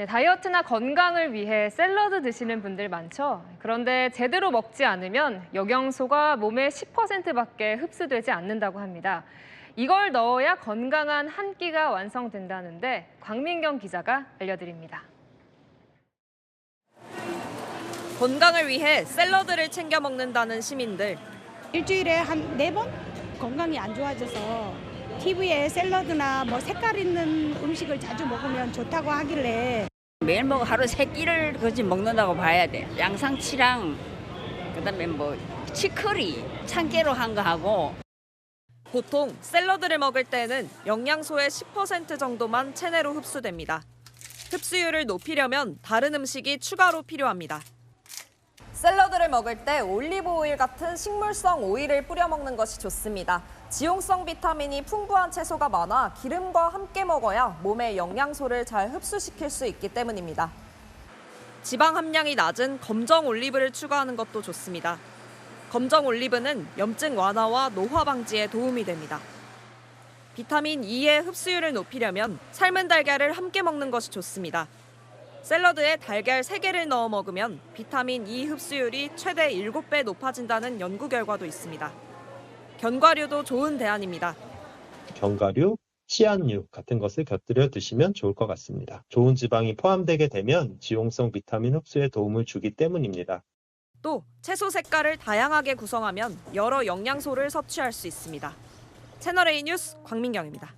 네, 다이어트나 건강을 위해 샐러드 드시는 분들 많죠. 그런데 제대로 먹지 않으면 영양소가 몸의 10%밖에 흡수되지 않는다고 합니다. 이걸 넣어야 건강한 한 끼가 완성된다는데 광민경 기자가 알려드립니다. 건강을 위해 샐러드를 챙겨 먹는다는 시민들. 일주일에 한 네 번 건강이 안 좋아져서 TV에 샐러드나 뭐 색깔 있는 음식을 자주 먹으면 좋다고 하길래 매일 먹어 하루 세 끼를 그지 먹는다고 봐야 돼. 양상치랑 그다음에 뭐 치커리 참깨로 한 거 하고 보통 샐러드를 먹을 때는 영양소의 10% 정도만 체내로 흡수됩니다. 흡수율을 높이려면 다른 음식이 추가로 필요합니다. 샐러드를 먹을 때 올리브 오일 같은 식물성 오일을 뿌려 먹는 것이 좋습니다. 지용성 비타민이 풍부한 채소가 많아 기름과 함께 먹어야 몸의 영양소를 잘 흡수시킬 수 있기 때문입니다. 지방 함량이 낮은 검정 올리브를 추가하는 것도 좋습니다. 검정 올리브는 염증 완화와 노화 방지에 도움이 됩니다. 비타민 E의 흡수율을 높이려면 삶은 달걀을 함께 먹는 것이 좋습니다. 샐러드에 달걀 3개를 넣어 먹으면 비타민 E 흡수율이 최대 7배 높아진다는 연구 결과도 있습니다. 견과류도 좋은 대안입니다. 견과류, 치안류 같은 것을 곁들여 드시면 좋을 것 같습니다. 좋은 지방이 포함되게 되면 지용성 비타민 흡수에 도움을 주기 때문입니다. 또 채소 색깔을 다양하게 구성하면 여러 영양소를 섭취할 수 있습니다. 채널A 뉴스 광민경입니다.